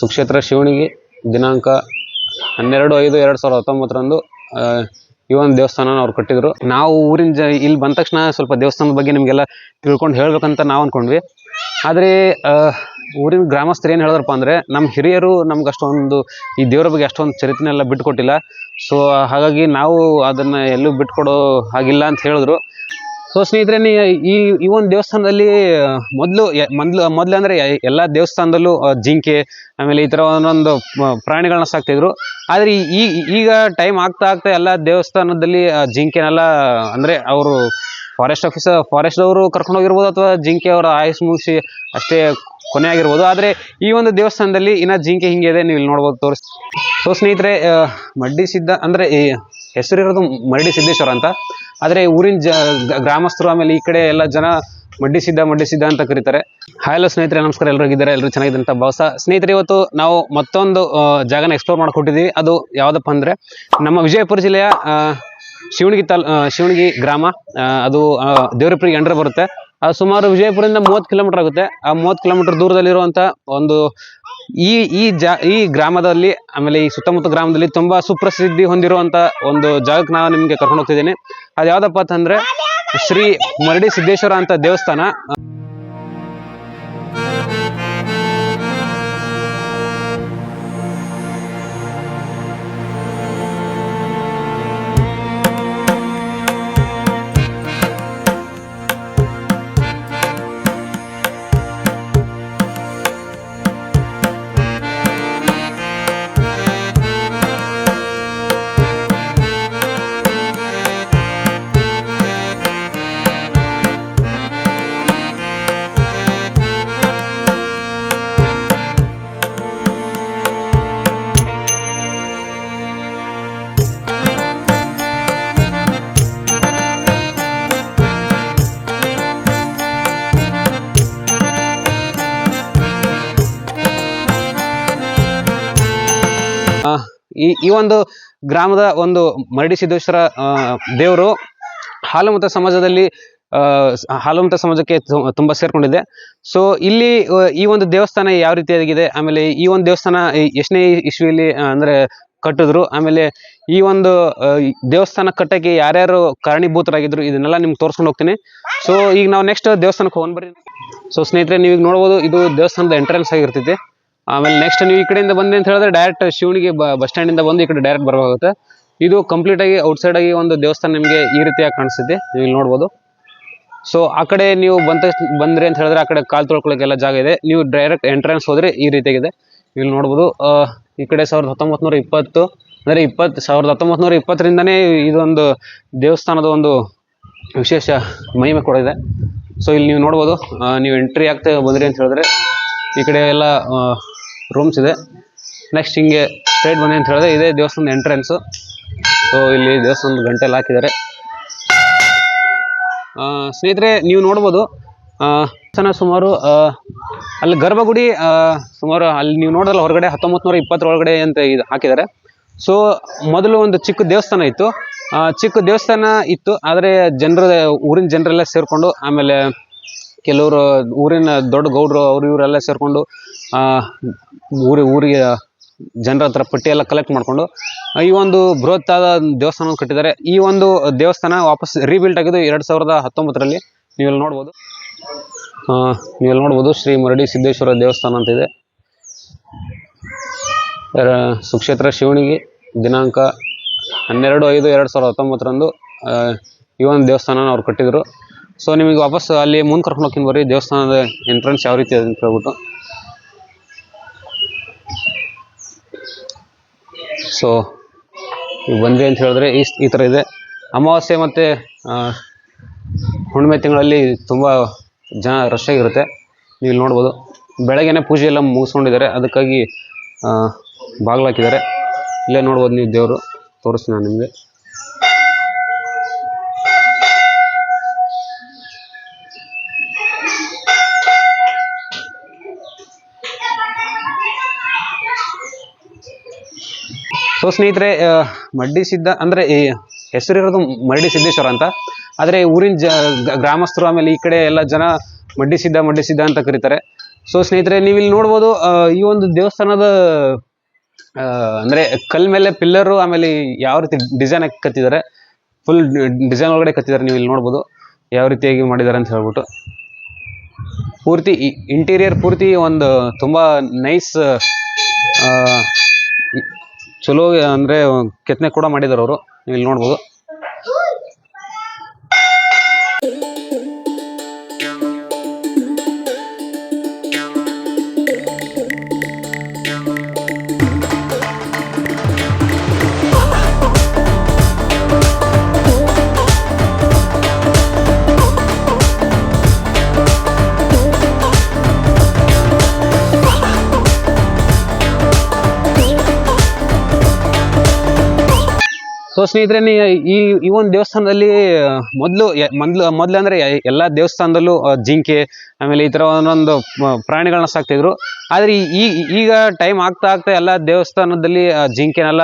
ಸುಕ್ಷೇತ್ರ ಶಿವಣಿಗೆ ದಿನಾಂಕ ಹನ್ನೆರಡು ಐದು ಎರಡು ಸಾವಿರದ ಹತ್ತೊಂಬತ್ತರಂದು ಈ ಒಂದು ದೇವಸ್ಥಾನ ಅವ್ರು ಕಟ್ಟಿದ್ರು. ನಾವು ಊರಿನ ಜ, ಇಲ್ಲಿ ಬಂದ ತಕ್ಷಣ ಸ್ವಲ್ಪ ದೇವಸ್ಥಾನದ ಬಗ್ಗೆ ನಿಮಗೆಲ್ಲ ತಿಳ್ಕೊಂಡು ಹೇಳಬೇಕಂತ ನಾವು ಅಂದ್ಕೊಂಡ್ವಿ ಆದರೆ ಊರಿನ ಗ್ರಾಮಸ್ಥರು ಏನು ಹೇಳಿದ್ರಪ್ಪ ಅಂದರೆ ನಮ್ಮ ಹಿರಿಯರು ನಮ್ಗೆ ಅಷ್ಟೊಂದು, ಈ ದೇವರ ಬಗ್ಗೆ ಅಷ್ಟೊಂದು ಚರಿತ್ರೆನೆಲ್ಲ ಬಿಟ್ಕೊಟ್ಟಿಲ್ಲ. ಸೊ ಹಾಗಾಗಿ ನಾವು ಅದನ್ನು ಎಲ್ಲೂ ಬಿಟ್ಕೊಡೋ ಹಾಗಿಲ್ಲ ಅಂತ ಹೇಳಿದ್ರು. ಸೊ ಸ್ನೇಹಿತರೆ ಈ ಈ ಒಂದು ದೇವಸ್ಥಾನದಲ್ಲಿ ಮೊದಲು ಮೊದಲು ಮೊದಲು ಅಂದರೆ ಎಲ್ಲ ದೇವಸ್ಥಾನದಲ್ಲೂ ಜಿಂಕೆ, ಆಮೇಲೆ ಈ ಥರ ಒಂದೊಂದು ಪ್ರಾಣಿಗಳನ್ನ ಸಾಕ್ತಿದ್ರು. ಆದರೆ ಈ ಈಗ ಟೈಮ್ ಆಗ್ತಾ ಆಗ್ತಾ ಎಲ್ಲ ದೇವಸ್ಥಾನದಲ್ಲಿ ಜಿಂಕೆನೆಲ್ಲ, ಅಂದರೆ ಅವರು ಫಾರೆಸ್ಟ್ ಆಫೀಸರ್ ಫಾರೆಸ್ಟ್ ಅವರು ಕರ್ಕೊಂಡು ಹೋಗಿರ್ಬೋದು ಅಥವಾ ಜಿಂಕೆ ಅವರ ಆಯುಸ್ ಮುಗಿಸಿ ಅಷ್ಟೇ ಕೊನೆ ಆಗಿರ್ಬೋದು. ಆದರೆ ಈ ಒಂದು ದೇವಸ್ಥಾನದಲ್ಲಿ ಇನ್ನ ಜಿಂಕೆ ಹಿಂಗೆ ಇದೆ, ನೀವು ಇಲ್ಲಿ ನೋಡ್ಬೋದು, ತೋರಿಸ್. ಸೊ ಸ್ನೇಹಿತರೆ ಮಡ್ಡಿ ಸಿದ್ಧ ಅಂದರೆ ಈ ಹೆಸರಿರೋದು ಮರಡಿ ಸಿದ್ದೇಶ್ವರ ಅಂತ. ಆದರೆ ಊರಿನ ಜ ಗ್ರಾಮಸ್ಥರು ಆಮೇಲೆ ಈ ಕಡೆ ಎಲ್ಲ ಜನ ಮಡ್ಡಿ ಸಿದ್ಧ ಮಡ್ಡಿ ಸಿದ್ಧ ಅಂತ ಕರೀತಾರೆ. ಹಾಯ್ ಸ್ನೇಹಿತರೆ ನಮಸ್ಕಾರ. ಎಲ್ಲರೂ ಇದ್ದಾರೆ? ಎಲ್ಲರೂ ಚೆನ್ನಾಗಿದ್ದಂಥ ಭಾವಸ ಸ್ನೇಹಿತರೆ ಇವತ್ತು ನಾವು ಮತ್ತೊಂದು ಆ, ಜಾಗನ ಎಕ್ಸ್ಪ್ಲೋರ್ ಮಾಡ್ಕೊಟ್ಟಿದ್ದೀವಿ ಅದು ಯಾವುದಪ್ಪ ಅಂದರೆ ನಮ್ಮ ವಿಜಯಪುರ ಜಿಲ್ಲೆಯ ಆ, ಶಿವಣಗಿ ತಾಲ್ ಶಿವಣಗಿ ಗ್ರಾಮ. ಆ, ಅದು ಆ, ದೇವರಪುರಿಗೆ ಎಂಡ್ರೆ ಬರುತ್ತೆ. ಅದು ಸುಮಾರು ವಿಜಯಪುರದಿಂದ ಮೂವತ್ತು ಕಿಲೋಮೀಟರ್ ಆಗುತ್ತೆ. ಆ ಮೂವತ್ತು ಕಿಲೋಮೀಟರ್ ದೂರದಲ್ಲಿರುವಂಥ ಒಂದು ಈ ಈ ಜಾ, ಈ ಗ್ರಾಮದಲ್ಲಿ, ಆಮೇಲೆ ಈ ಸುತ್ತಮುತ್ತ ಗ್ರಾಮದಲ್ಲಿ ತುಂಬಾ ಸುಪ್ರಸಿದ್ಧಿ ಹೊಂದಿರುವಂತ ಒಂದು ಜಾಗಕ್ಕೆ ನಾನು ನಿಮಗೆ ಕರ್ಕೊಂಡು ಹೋಗ್ತಿದ್ದೀನಿ. ಅದು ಯಾವ್ದಪ್ಪ ಅಂತಂದ್ರೆ ಶ್ರೀ ಮರಡಿ ಸಿದ್ದೇಶ್ವರ ಅಂತ ದೇವಸ್ಥಾನ. ಈ ಈ ಒಂದು ಗ್ರಾಮದ ಒಂದು ಮರಡಿ ಸಿದ್ದೇಶ್ವರ ದೇವರು ಹಾಲುಮತ ಸಮಾಜದಲ್ಲಿ ಹಾಲುಮತ ಸಮಾಜಕ್ಕೆ ತುಂಬಾ ಸೇರ್ಕೊಂಡಿದೆ. ಸೊ ಇಲ್ಲಿ ಈ ಒಂದು ದೇವಸ್ಥಾನ ಯಾವ ರೀತಿಯಾಗಿದೆ? ಆಮೇಲೆ ಈ ಒಂದು ದೇವಸ್ಥಾನ ಎಷ್ಟನೇ ಇಸ್ವಿಯಲ್ಲಿ ಅಂದರೆ ಕಟ್ಟಿದ್ರು? ಆಮೇಲೆ ಈ ಒಂದು ದೇವಸ್ಥಾನ ಕಟ್ಟಕ್ಕೆ ಯಾರ್ಯಾರು ಕಾರಣೀಭೂತರಾಗಿದ್ರು? ಇದನ್ನೆಲ್ಲ ನಿಮ್ಗೆ ತೋರಿಸ್ಕೊಂಡು ಹೋಗ್ತೀನಿ. ಸೊ ಈಗ ನಾವು ನೆಕ್ಸ್ಟ್ ದೇವಸ್ಥಾನಕ್ಕೆ ಹೋಗಿ ಬರ್ರಿ ಸೊ ಸ್ನೇಹಿತರೆ ನೀವು ಈಗ ನೋಡ್ಬೋದು, ಇದು ದೇವಸ್ಥಾನದ ಎಂಟ್ರೆನ್ಸ್ ಆಗಿರ್ತೈತಿ. ಆಮೇಲೆ ನೆಕ್ಸ್ಟ್ ನೀವು ಈ ಕಡೆಯಿಂದ ಬಂದ್ರಿ ಅಂತ ಹೇಳಿದ್ರೆ ಡೈರೆಕ್ಟ್ ಶಿವನಿಗೆ ಬಸ್ ಸ್ಟ್ಯಾಂಡ್ ಇಂದ ಬಂದು ಈ ಕಡೆ ಡೈರೆಕ್ಟ್ ಬರಬೇಕಾಗುತ್ತೆ. ಇದು ಕಂಪ್ಲೀಟ್ ಆಗಿ ಔಟ್ಸೈಡ್ ಆಗಿ ಒಂದು ದೇವಸ್ಥಾನ ನಿಮಗೆ ಈ ರೀತಿಯಾಗಿ ಕಾಣಿಸುತ್ತೆ. ನೀವು ಇಲ್ಲಿ ನೋಡ್ಬೋದು. ಸೊ ಆ ಕಡೆ ನೀವು ಬಂದ ಬಂದ್ರಿ ಅಂತ ಹೇಳಿದ್ರೆ ಆ ಕಡೆ ಕಾಲ್ ತೊಳ್ಕೊಳ್ಳೋಕೆಲ್ಲ ಜಾಗ ಇದೆ. ನೀವು ಡೈರೆಕ್ಟ್ ಎಂಟ್ರೆನ್ಸ್ ಹೋದ್ರೆ ಈ ರೀತಿಯಾಗಿದೆ. ಇಲ್ಲಿ ನೋಡ್ಬೋದು ಈ ಕಡೆ ಸಾವಿರದ ಹತ್ತೊಂಬತ್ತು ನೂರ ಇಪ್ಪತ್ತು, ಅಂದರೆ ಇಪ್ಪತ್ತು ಸಾವಿರದ ಹತ್ತೊಂಬತ್ತು ನೂರ ಇಪ್ಪತ್ತರಿಂದನೇ ಇದೊಂದು ದೇವಸ್ಥಾನದ ಒಂದು ವಿಶೇಷ ಮಹಿಮೆ ಕೂಡ ಇದೆ. ಸೊ ಇಲ್ಲಿ ನೀವು ನೋಡ್ಬೋದು ನೀವು ಎಂಟ್ರಿ ಆಗ್ತಾ ಬಂದ್ರಿ ಅಂತ ಹೇಳಿದ್ರೆ ಈ ಕಡೆ ಎಲ್ಲ ರೂಮ್ಸ್ ಇದೆ. ನೆಕ್ಸ್ಟ್ ಹಿಂಗೆ ಸ್ಟ್ರೈಟ್ ಬಂದೆ ಅಂತ ಹೇಳಿದ್ರೆ ಇದೇ ದೇವಸ್ಥಾನದ ಎಂಟ್ರೆನ್ಸು ಸೊ ಇಲ್ಲಿ ದೇವಸ್ಥಾನದ ಗಂಟೆಲ್ಲ ಹಾಕಿದ್ದಾರೆ. ಸ್ನೇಹಿತರೆ, ನೀವು ನೋಡ್ಬೋದು ದೇವಸ್ಥಾನ ಸುಮಾರು ಅಲ್ಲಿ ಗರ್ಭಗುಡಿ ಸುಮಾರು ಅಲ್ಲಿ ನೀವು ನೋಡೋದಲ್ಲ ಹೊರಗಡೆ ಹತ್ತೊಂಬತ್ತು ನೂರ ಇಪ್ಪತ್ತರ ಒಳಗಡೆ ಅಂತ ಇದು ಹಾಕಿದ್ದಾರೆ. ಸೊ ಮೊದಲು ಒಂದು ಚಿಕ್ಕ ದೇವಸ್ಥಾನ ಇತ್ತು. ಚಿಕ್ಕ ದೇವಸ್ಥಾನ ಇತ್ತು, ಆದರೆ ಜನರ, ಊರಿನ ಜನರೆಲ್ಲ ಸೇರಿಕೊಂಡು ಆಮೇಲೆ ಕೆಲವರು ಊರಿನ ದೊಡ್ಡ ಗೌಡ್ರು ಅವ್ರು ಇವರೆಲ್ಲ ಸೇರಿಕೊಂಡು ಊರಿ, ಊರಿಗೆ ಜನರ ಹತ್ರ ಪಟ್ಟಿ ಎಲ್ಲ ಕಲೆಕ್ಟ್ ಮಾಡಿಕೊಂಡು, ಈ ಒಂದು ಬೃಹತ್ತಾದ ದೇವಸ್ಥಾನ ಕಟ್ಟಿದ್ದಾರೆ. ಈ ಒಂದು ದೇವಸ್ಥಾನ ವಾಪಸ್ ರೀಬಿಲ್ಟ್ ಆಗಿದ್ದು ಎರಡು ಸಾವಿರದ ಹತ್ತೊಂಬತ್ತರಲ್ಲಿ ನೀವೆಲ್ಲ ನೋಡ್ಬೋದು. ನೀವೆಲ್ಲ ನೋಡ್ಬೋದು ಶ್ರೀ ಮರಡಿ ಸಿದ್ದೇಶ್ವರ ದೇವಸ್ಥಾನ ಅಂತಿದೆ ಇದೆ. ಸುಕ್ಷೇತ್ರ ಶಿವಣಿಗೆ ದಿನಾಂಕ ಹನ್ನೆರಡು ಐದು ಎರಡು ಸಾವಿರದ ಹತ್ತೊಂಬತ್ತರಂದು ಈ ಒಂದು ದೇವಸ್ಥಾನನ ಅವ್ರು ಕಟ್ಟಿದ್ರು. ಸೊ ನಿಮಗೆ ವಾಪಸ್ ಅಲ್ಲಿ ಮುಂದೆ ಕರ್ಕೊಂಡು ಹೋಗ್ತೀನಿ ಬರ್ರಿ. ದೇವಸ್ಥಾನದ ಎಂಟ್ರೆನ್ಸ್ ಯಾವ ರೀತಿ ಇದೆ ಅಂತ ಹೇಳ್ಬಿಟ್ಟು. ಸೊ ನೀವು ಬಂದ್ವಿ ಅಂತ ಹೇಳಿದ್ರೆ ಈ ಈ ಥರ ಇದೆ. ಅಮಾವಾಸ್ಯೆ ಮತ್ತು ಹುಣ್ಣಿಮೆ ತಿಂಗಳಲ್ಲಿ ತುಂಬ ಜನ ರಶ್ ಆಗಿರುತ್ತೆ. ನೀವು ಇಲ್ಲಿ ನೋಡ್ಬೋದು. ಬೆಳಗ್ಗೆನೆ ಪೂಜೆ ಎಲ್ಲ ಮುಗಿಸ್ಕೊಂಡಿದ್ದಾರೆ. ಅದಕ್ಕಾಗಿ ಬಾಗಿಲು ಹಾಕಿದ್ದಾರೆ. ಇಲ್ಲೇ ನೋಡ್ಬೋದು ನೀವು ದೇವರು. ತೋರಿಸ್ತೀನಿ ನಾನು ನಿಮಗೆ. ಸೊ ಸ್ನೇಹಿತರೆ ಮಡ್ಡಿ ಸಿದ್ಧ ಅಂದರೆ ಈ ಹೆಸರಿರೋದು ಮರಡಿ ಸಿದ್ದೇಶ್ವರ ಅಂತ. ಆದರೆ ಊರಿನ ಜ ಗ್ರಾಮಸ್ಥರು ಆಮೇಲೆ ಈ ಕಡೆ ಎಲ್ಲ ಜನ ಮಡ್ಡಿ ಸಿದ್ಧ ಮಡ್ಡಿ ಸಿದ್ಧ ಅಂತ ಕರೀತಾರೆ. ಸೊ ಸ್ನೇಹಿತರೆ ನೀವು ಇಲ್ಲಿ ನೋಡ್ಬೋದು ಈ ಒಂದು ದೇವಸ್ಥಾನದ ಅಂದರೆ ಅಂದ್ರೆ ಕಲ್ ಮೇಲೆ ಪಿಲ್ಲರು, ಆಮೇಲೆ ಯಾವ ರೀತಿ ಡಿಸೈನ್ ಹಾಕಿ ಕತ್ತಿದ್ದಾರೆ ಫುಲ್ ಡಿಸೈನ್ ಒಳಗಡೆ ಕತ್ತಿದ್ದಾರೆ ನೀವು ಇಲ್ಲಿ ನೋಡ್ಬೋದು. ಯಾವ ರೀತಿಯಾಗಿ ಮಾಡಿದ್ದಾರೆ ಅಂತ ಹೇಳ್ಬಿಟ್ಟು. ಪೂರ್ತಿ ಇಂಟೀರಿಯರ್ ಪೂರ್ತಿ ಒಂದು ತುಂಬ ನೈಸ್ ಚಲೋ ಅಂದ್ರೆ ಕೆತ್ತನೆ ಕೂಡ ಮಾಡಿದ್ದಾರೆ ಅವರು. ಇಲ್ಲಿ ನೋಡ್ಬೋದು. ಸ್ನೇಹಿತರೆ ಈ ಈ ಒಂದು ದೇವಸ್ಥಾನದಲ್ಲಿ ಮೊದಲು ಮೊದಲು ಮೊದಲು ಅಂದ್ರೆ ಎಲ್ಲ ದೇವಸ್ಥಾನದಲ್ಲೂ ಜಿಂಕೆ, ಆಮೇಲೆ ಈ ಥರ ಒಂದೊಂದು ಪ್ರಾಣಿಗಳನ್ನ ಸಾಕ್ತಿದ್ರು. ಆದ್ರೆ ಈ- ಈಗ ಟೈಮ್ ಆಗ್ತಾ ಆಗ್ತಾ ಎಲ್ಲಾ ದೇವಸ್ಥಾನದಲ್ಲಿ ಜಿಂಕೆನೆಲ್ಲ,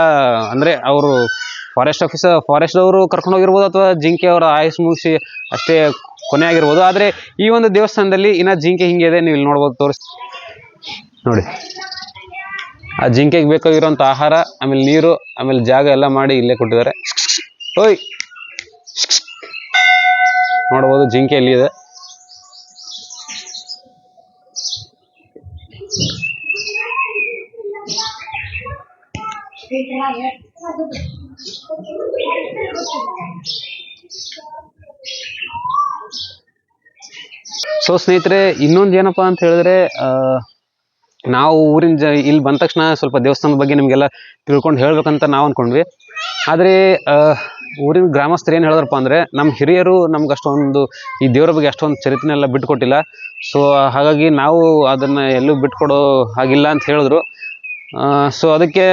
ಅಂದ್ರೆ ಅವರು ಫಾರೆಸ್ಟ್ ಆಫೀಸರ್ ಫಾರೆಸ್ಟ್ ಅವರು ಕರ್ಕೊಂಡು ಹೋಗಿರ್ಬೋದು ಅಥವಾ ಜಿಂಕೆ ಅವರ ಆಯುಸ್ ಮುಗಿಸಿ ಅಷ್ಟೇ ಕೊನೆ ಆಗಿರ್ಬೋದು. ಆದ್ರೆ ಈ ಒಂದು ದೇವಸ್ಥಾನದಲ್ಲಿ ಇನ್ನ ಜಿಂಕೆ ಹಿಂಗೆ ಇದೆ ನೀವು ಇಲ್ಲಿ ನೋಡ್ಬೋದು, ತೋರಿಸ್, ನೋಡಿ. ಆ ಜಿಂಕೆಗೆ ಬೇಕಾಗಿರುವಂತ ಆಹಾರ, ಆಮೇಲೆ ನೀರು, ಆಮೇಲೆ ಜಾಗ ಎಲ್ಲ ಮಾಡಿ ಇಲ್ಲೇ ಕೊಟ್ಟಿದ್ದಾರೆ. ಓಯ್ ನೋಡ್ಬೋದು ಜಿಂಕೆ ಇಲ್ಲಿ ಇದೆ ಸೊ ಸ್ನೇಹಿತರೆ, ಇನ್ನೊಂದು ಏನಪ್ಪಾ ಅಂತ ಹೇಳಿದ್ರೆ ನಾವು ಊರಿನ ಜ, ಇಲ್ಲಿ ಬಂದ ತಕ್ಷಣ ಸ್ವಲ್ಪ ದೇವಸ್ಥಾನದ ಬಗ್ಗೆ ನಿಮಗೆಲ್ಲ ತಿಳ್ಕೊಂಡು ಹೇಳ್ಬೇಕಂತ ನಾವು ಅಂದ್ಕೊಂಡ್ವಿ ಆದರೆ ಊರಿನ ಗ್ರಾಮಸ್ಥರು ಏನು ಹೇಳಿದ್ರಪ್ಪ ಅಂದರೆ ನಮ್ಮ ಹಿರಿಯರು ನಮ್ಗೆ ಅಷ್ಟೊಂದು, ಈ ದೇವರ ಬಗ್ಗೆ ಅಷ್ಟೊಂದು ಚರಿತ್ರೆಲ್ಲ ಬಿಟ್ಕೊಟ್ಟಿಲ್ಲ. ಸೊ ಹಾಗಾಗಿ ನಾವು ಅದನ್ನು ಎಲ್ಲೂ ಬಿಟ್ಕೊಡೋ ಹಾಗಿಲ್ಲ ಅಂತ ಹೇಳಿದ್ರು. ಸೊ ಅದಕ್ಕೆ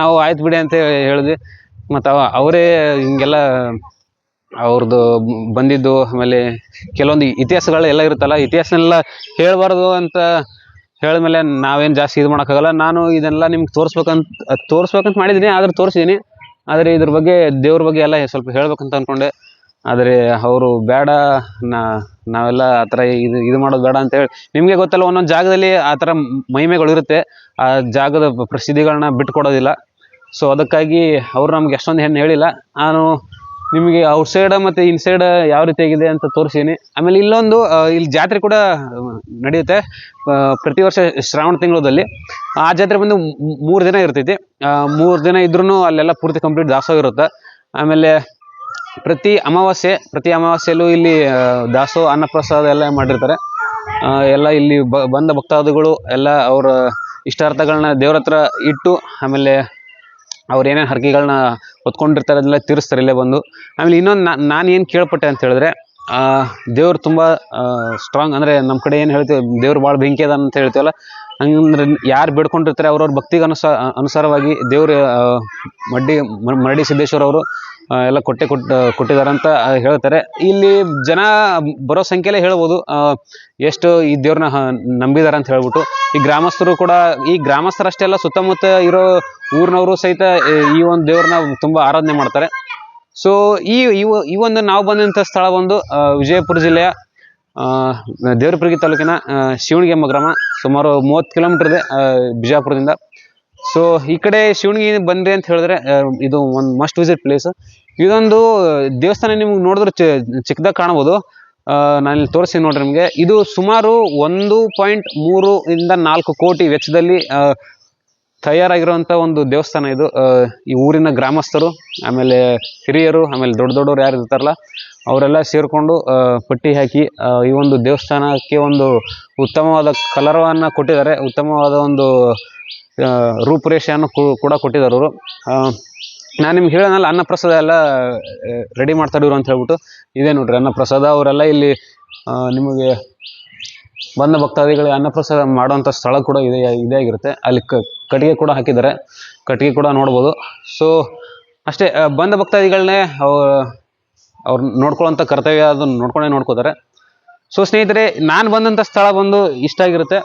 ನಾವು ಆಯ್ತು ಬಿಡಿ ಅಂತ ಹೇಳಿದ್ವಿ. ಮತ್ತು ಅವರೇ ಹಿಂಗೆಲ್ಲ ಅವ್ರದ್ದು ಬಂದಿದ್ದು, ಆಮೇಲೆ ಕೆಲವೊಂದು ಇತಿಹಾಸಗಳೆಲ್ಲ ಇರುತ್ತಲ್ಲ, ಇತಿಹಾಸನೆಲ್ಲ ಹೇಳಬಾರ್ದು ಅಂತ ಹೇಳಿದ್ಮೇಲೆ ನಾವೇನು ಜಾಸ್ತಿ ಇದು ಮಾಡೋಕ್ಕಾಗಲ್ಲ. ನಾನು ಇದೆಲ್ಲ ನಿಮ್ಗೆ ತೋರಿಸ್ಬೇಕಂತ ತೋರಿಸ್ಬೇಕಂತ ಮಾಡಿದ್ದೀನಿ ಆದ್ರೆ ತೋರಿಸಿದ್ದೀನಿ ಆದರೆ ಇದ್ರ ಬಗ್ಗೆ, ದೇವ್ರ ಬಗ್ಗೆ ಎಲ್ಲ ಸ್ವಲ್ಪ ಹೇಳ್ಬೇಕಂತ ಅಂದ್ಕೊಂಡೆ ಆದರೆ ಅವರು ಬೇಡ, ನಾ, ನಾವೆಲ್ಲ ಆ ಥರ ಇದು ಇದು ಮಾಡೋದು ಬೇಡ ಅಂತೇಳಿ ನಿಮಗೆ ಗೊತ್ತಲ್ಲ, ಒಂದೊಂದು ಜಾಗದಲ್ಲಿ ಆ ಥರ ಮಹಿಮೆಗಳು ಇರುತ್ತೆ. ಆ ಜಾಗದ ಪ್ರಸಿದ್ಧಿಗಳನ್ನ ಬಿಟ್ಕೊಡೋದಿಲ್ಲ. ಸೊ ಅದಕ್ಕಾಗಿ ಅವ್ರು ನಮ್ಗೆ ಎಷ್ಟೊಂದು ಏನು ಹೇಳಿಲ್ಲ. ನಾನು ನಿಮಗೆ ಔಟ್ಸೈಡ್ ಇನ್ ಸೈಡ್ ಯಾವ ರೀತಿಯಾಗಿದೆ ಅಂತ ತೋರಿಸೀನಿ. ಆಮೇಲೆ ಇಲ್ಲೊಂದು ಇಲ್ಲಿ ಜಾತ್ರೆ ಕೂಡ ನಡೆಯುತ್ತೆ. ಪ್ರತಿ ವರ್ಷ ಶ್ರಾವಣ ತಿಂಗಳಲ್ಲಿ ಆ ಜಾತ್ರೆ ಬಂದು ಮೂರು ದಿನ ಇರ್ತೈತಿ. ಮೂರು ದಿನ ಇದ್ರೂ ಅಲ್ಲೆಲ್ಲ ಪೂರ್ತಿ ಕಂಪ್ಲೀಟ್ ದಾಸೋಹ ಇರುತ್ತೆ. ಆಮೇಲೆ ಪ್ರತಿ ಅಮಾವಾಸ್ಯೆ, ಪ್ರತಿ ಅಮಾವಾಸ್ಯೆಯಲ್ಲೂ ಇಲ್ಲಿ ದಾಸೋ ದಾಸೋಹ, ಅನ್ನಪ್ರಸಾದ ಎಲ್ಲ ಮಾಡಿರ್ತಾರೆ. ಎಲ್ಲ ಇಲ್ಲಿ ಬಂದ ಭಕ್ತಾದಿಗಳು ಎಲ್ಲ ಅವರ ಇಷ್ಟಾರ್ಥಗಳನ್ನ ದೇವ್ರ ಹತ್ರ ಇಟ್ಟು, ಆಮೇಲೆ ಅವ್ರು ಏನೇನು ಹರಕೆಗಳನ್ನ ಹೊತ್ಕೊಂಡಿರ್ತಾರೆ ಅದನ್ನೆಲ್ಲ ತೀರಿಸ್ತಾರೆ ಇಲ್ಲೇ ಬಂದು. ಆಮೇಲೆ ಇನ್ನೊಂದು ನಾನು ಏನು ಕೇಳ್ಪಟ್ಟೆ ಅಂತ ಹೇಳಿದ್ರೆ ದೇವ್ರು ತುಂಬ ಸ್ಟ್ರಾಂಗ್ ಅಂದರೆ ನಮ್ಮ ಕಡೆ ಏನು ಹೇಳ್ತೀವಿ, ದೇವ್ರು ಭಾಳ ಬೆಂಕಿ ಅದ ಅಂತ ಹೇಳ್ತೀವಲ್ಲ, ಹಂಗಂದ್ರೆ ಯಾರು ಬೇಡ್ಕೊಂಡಿರ್ತಾರೆ ಅವ್ರವ್ರ ಭಕ್ತಿಗೆ ಅನುಸ ಅನುಸಾರವಾಗಿ ದೇವ್ರು ಮಡ್ಡಿ ಮರಡಿ ಸಿದ್ದೇಶ್ವರ ಅವರು ಎಲ್ಲ ಕೊಟ್ಟೆ ಕೊಟ್ಟ ಕೊಟ್ಟಿದ್ದಾರೆ ಅಂತ ಹೇಳ್ತಾರೆ. ಇಲ್ಲಿ ಜನ ಬರೋ ಸಂಖ್ಯೆಲೇ ಹೇಳ್ಬೋದು. ಎಷ್ಟು ಈ ದೇವ್ರನ್ನ ನಂಬಿದ್ದಾರೆ ಅಂತ ಹೇಳ್ಬಿಟ್ಟು. ಈ ಗ್ರಾಮಸ್ಥರು ಕೂಡ, ಈ ಗ್ರಾಮಸ್ಥರಷ್ಟೇ ಅಲ್ಲ, ಸುತ್ತಮುತ್ತ ಇರೋ ಊರಿನವರು ಸಹಿತ, ಈ ಒಂದು ದೇವ್ರನ್ನ ತುಂಬಾ ಆರಾಧನೆ ಮಾಡ್ತಾರೆ. ಸೊ ಈ, ಈ- ಒಂದು ನಾವು ಬಂದಂಥ ಸ್ಥಳ ಒಂದು ವಿಜಯಪುರ ಜಿಲ್ಲೆಯ ದೇವರಪುರಗಿ ತಾಲೂಕಿನ ಶಿವಣಿಗೆಮ್ಮ ಗ್ರಾಮ. ಸುಮಾರು ಮೂವತ್ತು ಕಿಲೋಮೀಟರ್ ಇದೆ ಬಿಜಾಪುರದಿಂದ. ಸೊ ಈ ಕಡೆ ಶಿವನಿಗೆ ಬಂದ್ರಿ ಅಂತ ಹೇಳಿದ್ರೆ ಇದು ಒಂದು ಮಸ್ಟ್ ವಿಸಿಟ್ ಪ್ಲೇಸ್ ಇದೊಂದು ದೇವಸ್ಥಾನ ನಿಮ್ಗೆ ನೋಡಿದ್ರೆ ಚಿಕ್ಕದಾಗಿ ಕಾಣಬಹುದು ನಾನು ತೋರಿಸ್ತೀನಿ ನೋಡ್ರಿ ನಿಮಗೆ. ಇದು ಸುಮಾರು ಒಂದು ಪಾಯಿಂಟ್ ಮೂರು ಇಂದ ನಾಲ್ಕು ಕೋಟಿ ವೆಚ್ಚದಲ್ಲಿ ತಯಾರಾಗಿರುವಂಥ ಒಂದು ದೇವಸ್ಥಾನ ಇದು. ಈ ಊರಿನ ಗ್ರಾಮಸ್ಥರು, ಆಮೇಲೆ ಹಿರಿಯರು, ಆಮೇಲೆ ದೊಡ್ಡ ದೊಡ್ಡವರು ಯಾರು ಇರ್ತಾರಲ್ಲ, ಅವರೆಲ್ಲ ಸೇರಿಕೊಂಡು ಪಟ್ಟಿ ಹಾಕಿ ಈ ಒಂದು ದೇವಸ್ಥಾನಕ್ಕೆ ಒಂದು ಉತ್ತಮವಾದ ಕಲರವನ್ನು ಕೊಟ್ಟಿದ್ದಾರೆ. ಉತ್ತಮವಾದ ಒಂದು ರೂಪುರೇಷೆಯನ್ನು ಕೂಡ ಕೊಟ್ಟಿದ್ದಾರೆ ಅವರು. ನಾನು ನಿಮ್ಗೆ ಹೇಳೋನಲ್ಲ ಅನ್ನಪ್ರಸಾದ ಎಲ್ಲ ರೆಡಿ ಮಾಡ್ತಾ ಇದ್ರು ಅಂತ ಹೇಳ್ಬಿಟ್ಟು. ಇದೇ ನೋಡ್ರಿ, ಅನ್ನಪ್ರಸಾದ ಅವರೆಲ್ಲ ಇಲ್ಲಿ ನಿಮಗೆ ಬಂದ ಭಕ್ತಾದಿಗಳಿಗೆ ಅನ್ನಪ್ರಸಾದ ಮಾಡುವಂಥ ಸ್ಥಳ ಕೂಡ ಇದೆ, ಇದೇ ಆಗಿರುತ್ತೆ. ಅಲ್ಲಿ ಕಟ್ಟಿಗೆ ಕೂಡ ಹಾಕಿದ್ದಾರೆ. ಕಟ್ಟಿಗೆ ಕೂಡ ನೋಡ್ಬೋದು. ಸೊ ಅಷ್ಟೇ ಬಂದ ಭಕ್ತಾದಿಗಳನ್ನೇ ಅವ್ರು ನೋಡ್ಕೊಳ್ಳೋಂಥ ಕರ್ತವ್ಯ ಅದನ್ನು ನೋಡ್ಕೊಂಡೇ ನೋಡ್ಕೋತಾರೆ. ಸೊ ಸ್ನೇಹಿತರೆ, ನಾನು ಬಂದಂಥ ಸ್ಥಳ ಬಂದು ಇಷ್ಟ ಆಗಿರುತ್ತೆ.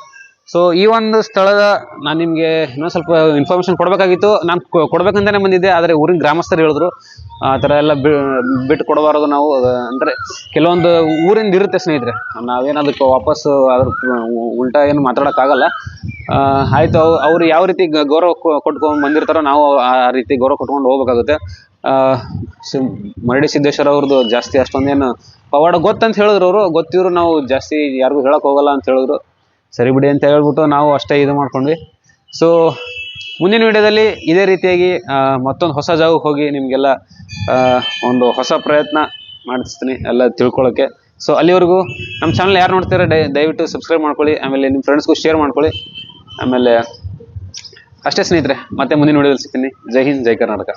ಸೊ ಈ ಒಂದು ಸ್ಥಳದ ನಾನು ನಿಮಗೆ ಇನ್ನೊಂದು ಸ್ವಲ್ಪ ಇನ್ಫಾರ್ಮೇಷನ್ ಕೊಡಬೇಕಾಗಿತ್ತು. ನಾನು ಕೊಡಬೇಕಂತಾನೆ ಬಂದಿದ್ದೆ, ಆದರೆ ಊರಿನ ಗ್ರಾಮಸ್ಥರು ಹೇಳಿದ್ರು, ಆ ಥರ ಎಲ್ಲ ಬಿಟ್ಟು ಕೊಡಬಾರದು ನಾವು ಅಂದರೆ ಕೆಲವೊಂದು ಊರಿಂದ ಇರುತ್ತೆ ಸ್ನೇಹಿತರೆ. ನಾವೇನದಕ್ಕೆ ವಾಪಸ್ಸು ಅದ್ರ ಉಲ್ಟಾ ಏನು ಮಾತಾಡೋಕ್ಕಾಗಲ್ಲ. ಆಯಿತು ಅವರು ಯಾವ ರೀತಿ ಗೌರವ ಕೊಟ್ಕೊಂಡು ಬಂದಿರ್ತಾರೋ ನಾವು ಆ ರೀತಿ ಗೌರವ ಕೊಟ್ಕೊಂಡು ಹೋಗ್ಬೇಕಾಗುತ್ತೆ. ಮರಡಿ ಸಿದ್ದೇಶ್ವರ ಅವ್ರದ್ದು ಜಾಸ್ತಿ ಅಷ್ಟೊಂದೇನು, ಪವಾಡ ಗೊತ್ತಂತ ಹೇಳಿದ್ರು ಅವರು. ಗೊತ್ತಿದ್ರು ನಾವು ಜಾಸ್ತಿ ಯಾರಿಗೂ ಹೇಳಕ್ಕೆ ಹೋಗಲ್ಲ ಅಂತ ಹೇಳಿದ್ರು. ಸರಿ ಬಿಡಿ ಅಂತ ಹೇಳ್ಬಿಟ್ಟು ನಾವು ಅಷ್ಟೇ ಇದು ಮಾಡ್ಕೊಂಡ್ವಿ. ಸೊ ಮುಂದಿನ ವಿಡಿಯೋದಲ್ಲಿ ಇದೇ ರೀತಿಯಾಗಿ ಮತ್ತೊಂದು ಹೊಸ ಜಾಗಕ್ಕೆ ಹೋಗಿ ನಿಮಗೆಲ್ಲ ಒಂದು ಹೊಸ ಪ್ರಯತ್ನ ಮಾಡಿಸ್ತೀನಿ ಎಲ್ಲ ತಿಳ್ಕೊಳ್ಳೋಕ್ಕೆ ಸೊ ಅಲ್ಲಿವರೆಗೂ ನಮ್ಮ ಚಾನಲ್ ಯಾರು ನೋಡ್ತೀರಾ ಡೈ ದಯವಿಟ್ಟು ಸಬ್ಸ್ಕ್ರೈಬ್ ಮಾಡ್ಕೊಳ್ಳಿ, ಆಮೇಲೆ ನಿಮ್ಮ ಫ್ರೆಂಡ್ಸ್ಗೂ ಶೇರ್ ಮಾಡ್ಕೊಳ್ಳಿ. ಆಮೇಲೆ ಅಷ್ಟೇ ಸ್ನೇಹಿತರೆ, ಮತ್ತೆ ಮುಂದಿನ ವಿಡಿಯೋದಲ್ಲಿ ಸಿಗ್ತೀನಿ. ಜೈ ಹಿಂದ್, ಜೈ ಕರ್ನಾಟಕ.